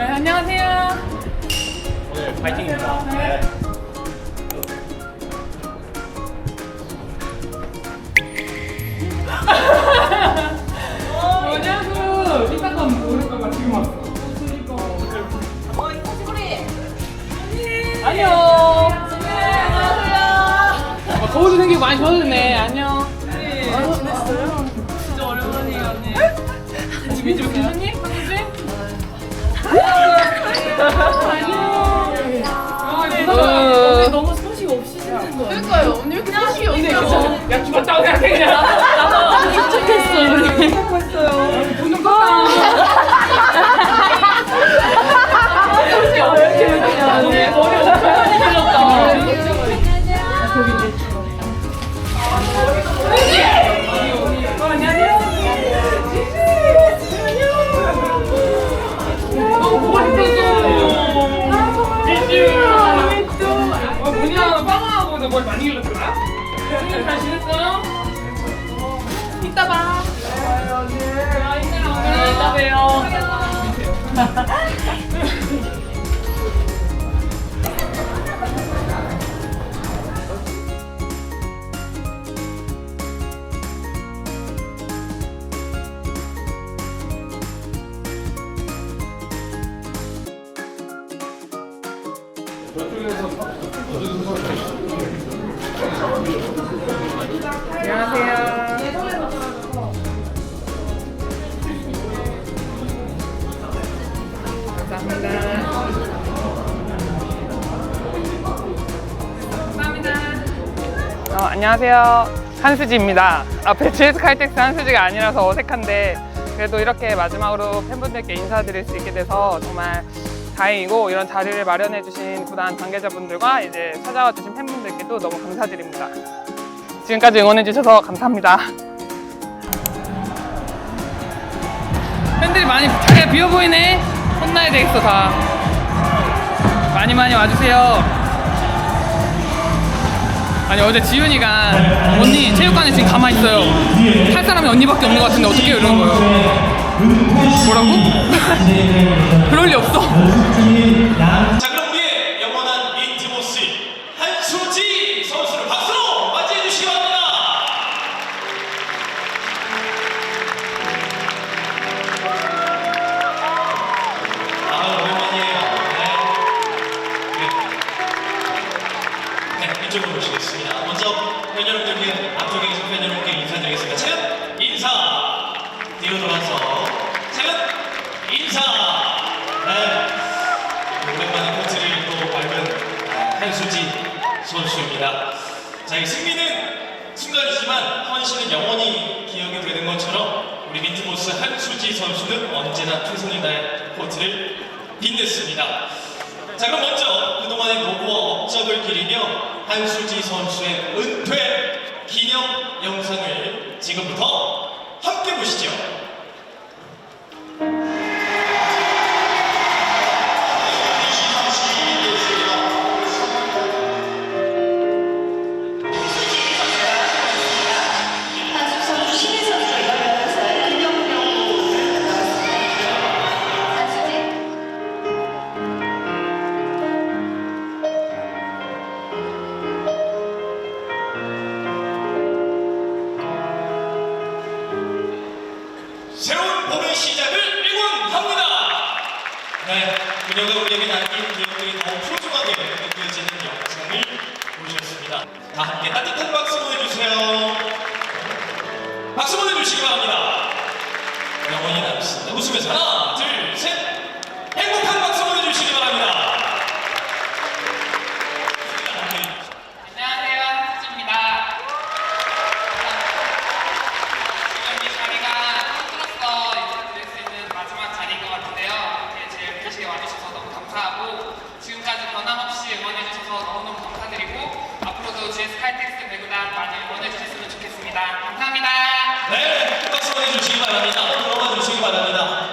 네, 안녕하세요. 오늘 파이팅입니다. 네. 뭐냐고 이따가 모를까봐 지금 왔어. 어, 이거 시골이. 안녕. 안녕하세요. 어, 거울도 생기고 많이 좋아졌네. 안녕. 네, 잘 지냈어요? 진짜 오랜만이에요, 언니. 집이 좀 괜찮니? 한국지? 안녕. 언니 잘 지냈어요? 이따 봐. 아, 이따 오늘 이따 봬요. 안녕하세요. 감사합니다. 어, 안녕하세요. 한수지입니다. 앞에 GS 칼텍스 한수지가 아니라서 어색한데 그래도 이렇게 마지막으로 팬분들께 인사드릴 수 있게 돼서 정말 다행이고 이런 자리를 마련해 주신 구단 관계자분들과 이제 찾아와 주신 팬분들께도 너무 감사드립니다. 지금까지 응원해 주셔서 감사합니다. 팬들이 많이 자리가 비어 보이네. 혼나야 되겠어 다. 많이 많이 와주세요. 아니 어제 지윤이가 언니 체육관에 지금 가만히 있어요. 할 사람이 언니밖에 없는 것 같은데 어떻게 이러는 거예요? 뭐라고? 그럴 리 없어. 이쪽으로 모시겠습니다. 먼저 팬 여러분들께 앞쪽에 계신 팬 여러분께 인사드리겠습니다. 차렷 인사 뒤로 돌아서 차렷 인사 네. 오랜만에 코트를 또 밟은 한수지 선수입니다. 자, 이 승리는 순간이지만 헌신은 영원히 기억이 되는 것처럼 우리 민트보스 한수지 선수는 언제나 최선을 다해 코트를 빛냈습니다. 자, 그럼 먼저 그동안의 노고와 업적을 기리며 한수지 선수의 은퇴 기념 영상을 지금부터 함께 보시죠. 네, 그녀가 우리에게 남긴 기억들이 너무 소중하게 느껴지는 영상을 보셨습니다. 다 함께 따뜻한 박수 보내주세요. 박수 보내주시기 바랍니다. 영원히 남습니다. 웃으면서 하나, 감사합니다. 네, 박수 보내주시기 바랍니다. 들어가 주시기 바랍니다.